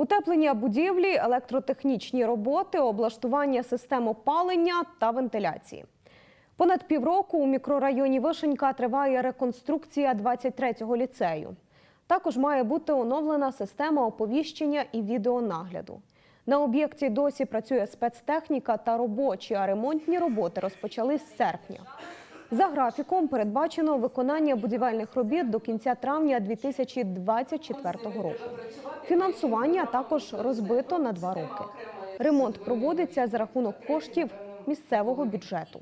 Утеплення будівлі, електротехнічні роботи, облаштування систем опалення та вентиляції. Понад півроку у мікрорайоні Вишенька триває реконструкція 23-го ліцею. Також має бути оновлена система оповіщення і відеонагляду. На об'єкті досі працює спецтехніка та робочі, а ремонтні роботи розпочали з серпня. За графіком передбачено виконання будівельних робіт до кінця травня 2024 року. Фінансування також розбито на два роки. Ремонт проводиться за рахунок коштів місцевого бюджету.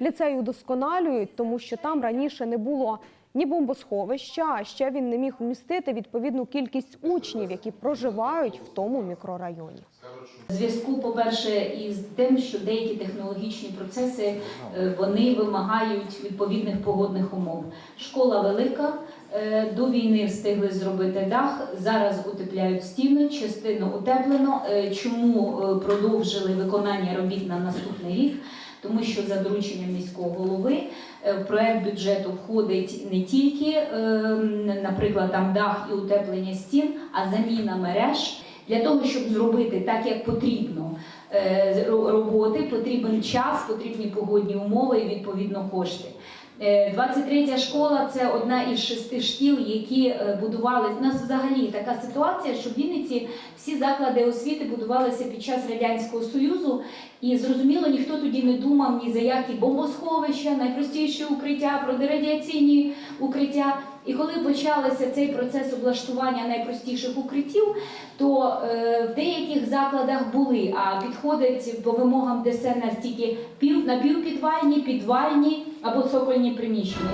Ліцей удосконалюють, тому що там раніше не було ні бомбосховища, а ще він не міг вмістити відповідну кількість учнів, які проживають в тому мікрорайоні. Зв'язку, по-перше, із тим, що деякі технологічні процеси е, вони вимагають відповідних погодних умов. Школа велика. е, До війни встигли зробити дах. Зараз утепляють стіни, частину утеплено. Е, Чому продовжили виконання робіт на наступний рік? Тому що за дорученням міського голови е, в проект бюджету входить не тільки, е, наприклад, там дах і утеплення стін, а заміна мереж. Для того, щоб зробити так, як потрібно е, роботи, потрібен час, потрібні погодні умови і відповідно кошти. Е, 23 школа це одна із шести шкіл, які е, будували. У нас взагалі така ситуація, що в Вінниці всі заклади освіти будувалися під час радянського союзу, і зрозуміло, ніхто тоді не думав ні за які бомбосховища, найпростіші укриття, протирадіаційні укриття. І коли почався цей процес облаштування найпростіших укриттів, то е, в деяких закладах були, а підходить по вимогам ДСНС тільки пів напівпідвальні, підвальні або цокольні приміщення.